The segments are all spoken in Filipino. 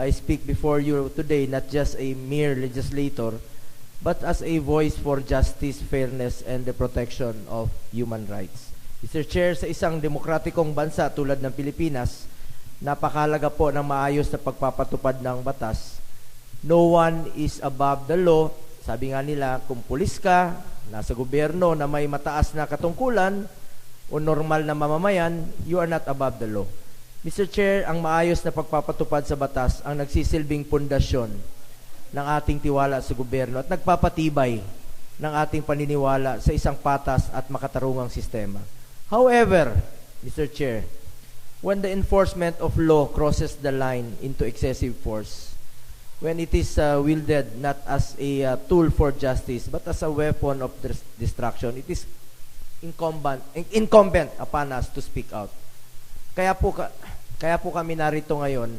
I speak before you today not just a mere legislator, but as a voice for justice, fairness, and the protection of human rights. Mr. Chair, sa isang demokratikong bansa tulad ng Pilipinas, napakalaga po ng maayos na pagpapatupad ng batas. No one is above the law. Sabi nga nila, kung pulis ka, nasa gobyerno na may mataas na katungkulan, o normal na mamamayan, you are not above the law. Mr. Chair, ang maayos na pagpapatupad sa batas ang nagsisilbing pundasyon ng ating tiwala sa gobyerno at nagpapatibay ng ating paniniwala sa isang patas at makatarungang sistema. However, Mr. Chair, when the enforcement of law crosses the line into excessive force, when it is uh, wielded not as a uh, tool for justice but as a weapon of destruction, it is incumbent, incumbent upon us to speak out. Kaya po, ka, kaya po kami narito ngayon.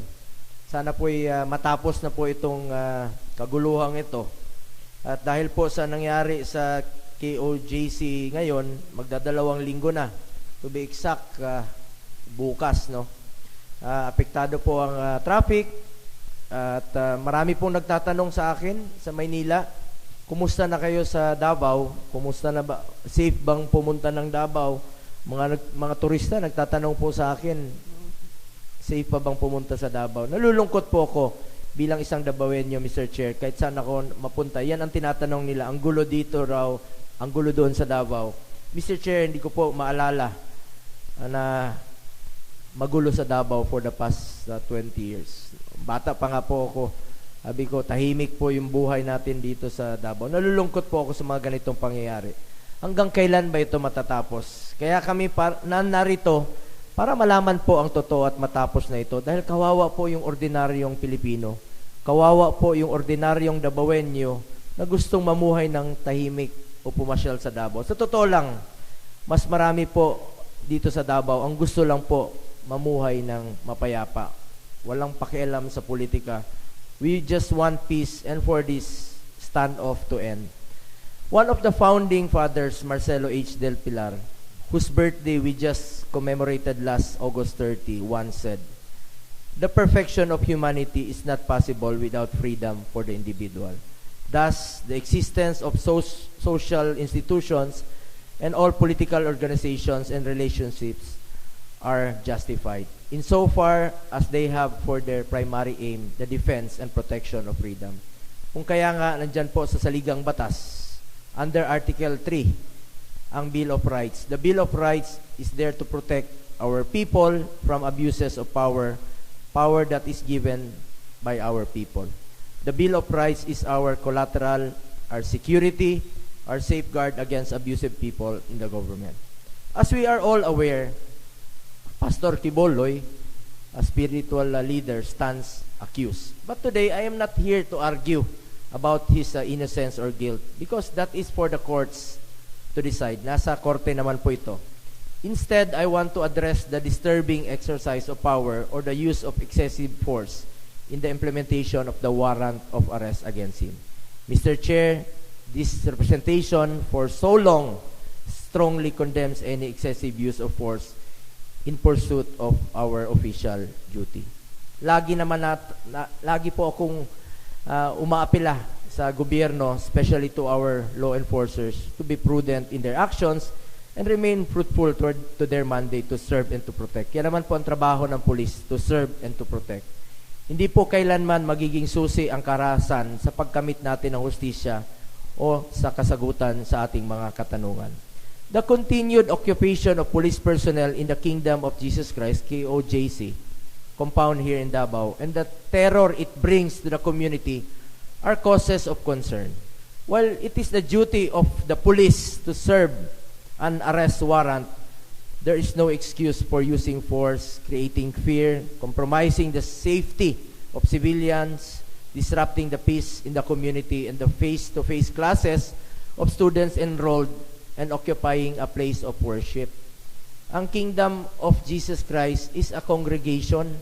Sana po matapos na po itong uh, kaguluhang ito. At dahil po sa nangyari sa KOJC ngayon, magdadalawang linggo na. To be exact, uh, bukas, no? Uh, apektado po ang uh, traffic at uh, marami pong nagtatanong sa akin sa Maynila, kumusta na kayo sa Davao? Kumusta na ba? Safe bang pumunta ng Davao? Mga mga turista nagtatanong po sa akin, safe pa bang pumunta sa Davao? Nalulungkot po ako bilang isang Dabawenyo, Mr. Chair, kahit saan ako mapunta. Yan ang tinatanong nila. Ang gulo dito raw, ang gulo doon sa Davao. Mr. Chair, hindi ko po maalala na magulo sa Davao for the past uh, 20 years. Bata pa nga po ako. Sabi ko, tahimik po yung buhay natin dito sa Davao. Nalulungkot po ako sa mga ganitong pangyayari. Hanggang kailan ba ito matatapos? Kaya kami par- na narito para malaman po ang totoo at matapos na ito. Dahil kawawa po yung ordinaryong Pilipino. Kawawa po yung ordinaryong Dabawenyo na gustong mamuhay ng tahimik o pumasyal sa Davao. Sa totoo lang, mas marami po dito sa Davao ang gusto lang po mamuhay ng mapayapa. Walang pakialam sa politika. We just want peace and for this standoff to end. One of the founding fathers, Marcelo H. Del Pilar, whose birthday we just commemorated last August 30, once said, The perfection of humanity is not possible without freedom for the individual. Thus, the existence of so- social institutions and all political organizations and relationships are justified, insofar as they have for their primary aim the defense and protection of freedom. Kung kaya nga nandyan po sa saligang batas, under Article 3, ang Bill of Rights. The Bill of Rights is there to protect our people from abuses of power, power that is given by our people. The Bill of Rights is our collateral, our security, our safeguard against abusive people in the government. As we are all aware, Pastor Kiboloy, a spiritual leader, stands accused. But today, I am not here to argue about his uh, innocence or guilt because that is for the courts to decide. Nasa korte naman po ito. Instead, I want to address the disturbing exercise of power or the use of excessive force in the implementation of the warrant of arrest against him. Mr. Chair, this representation for so long strongly condemns any excessive use of force in pursuit of our official duty. Lagi naman nat, na, lagi po akong uh, umaapila sa gobyerno, especially to our law enforcers, to be prudent in their actions and remain fruitful toward to their mandate to serve and to protect. Yan naman po ang trabaho ng pulis, to serve and to protect. Hindi po kailanman magiging susi ang karahasan sa pagkamit natin ng hustisya o sa kasagutan sa ating mga katanungan. The continued occupation of police personnel in the Kingdom of Jesus Christ, KOJC, compound here in Davao, and the terror it brings to the community are causes of concern. While it is the duty of the police to serve an arrest warrant, there is no excuse for using force, creating fear, compromising the safety of civilians, disrupting the peace in the community, and the face-to-face classes of students enrolled and occupying a place of worship. Ang kingdom of Jesus Christ is a congregation.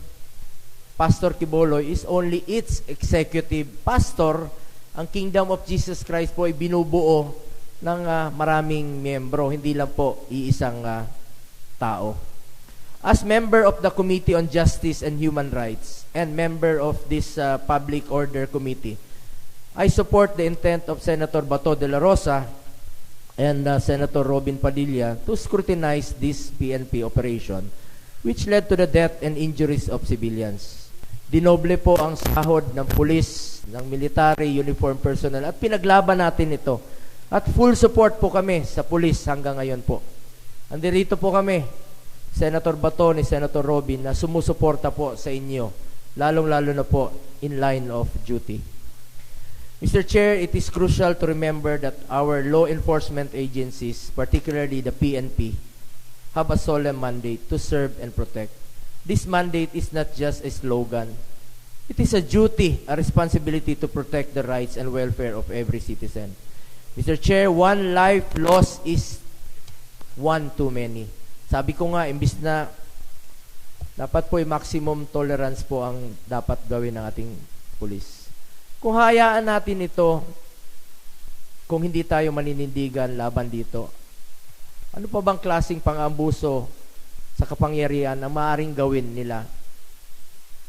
Pastor Kiboloy is only its executive pastor. Ang kingdom of Jesus Christ po ay binubuo ng uh, maraming miyembro, hindi lang po iisang uh, tao. As member of the Committee on Justice and Human Rights and member of this uh, Public Order Committee, I support the intent of Senator Bato de la Rosa and uh, Senator Robin Padilla to scrutinize this PNP operation which led to the death and injuries of civilians. Dinoble po ang sahod ng pulis, ng military, uniform personnel at pinaglaban natin ito. At full support po kami sa pulis hanggang ngayon po. Andirito po kami, Senator Bato ni Senator Robin na sumusuporta po sa inyo, lalong-lalo na po in line of duty. Mr. Chair, it is crucial to remember that our law enforcement agencies, particularly the PNP, have a solemn mandate to serve and protect. This mandate is not just a slogan. It is a duty, a responsibility to protect the rights and welfare of every citizen. Mr. Chair, one life lost is one too many. Sabi ko nga, imbis na dapat po yung maximum tolerance po ang dapat gawin ng ating pulis. Kung hayaan natin ito, kung hindi tayo maninindigan laban dito, ano pa bang klasing pang-ambuso sa kapangyarihan na maaring gawin nila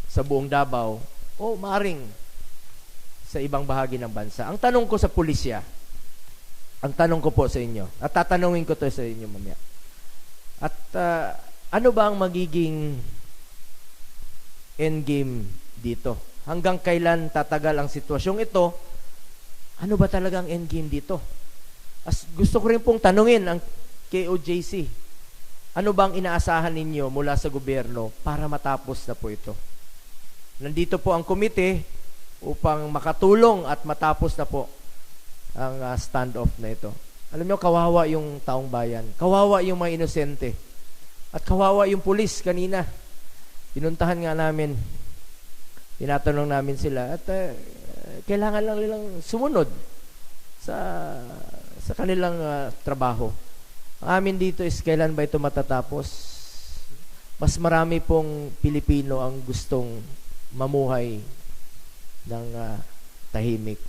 sa buong Davao o maaring sa ibang bahagi ng bansa? Ang tanong ko sa pulisya, ang tanong ko po sa inyo, at tatanungin ko to sa inyo mamaya. At uh, ano ba ang magiging endgame dito? Hanggang kailan tatagal ang sitwasyong ito? Ano ba talagang endgame dito? As gusto ko rin pong tanungin ang KOJC. Ano bang inaasahan ninyo mula sa gobyerno para matapos na po ito? Nandito po ang komite upang makatulong at matapos na po ang uh, standoff na ito. Alam nyo, kawawa yung taong bayan. Kawawa yung mga inosente. At kawawa yung pulis kanina. Pinuntahan nga namin. Tinatanong namin sila. At uh, kailangan lang nilang sumunod sa sa kanilang uh, trabaho. Ang amin dito is kailan ba ito matatapos? Mas marami pong Pilipino ang gustong mamuhay ng uh, tahimik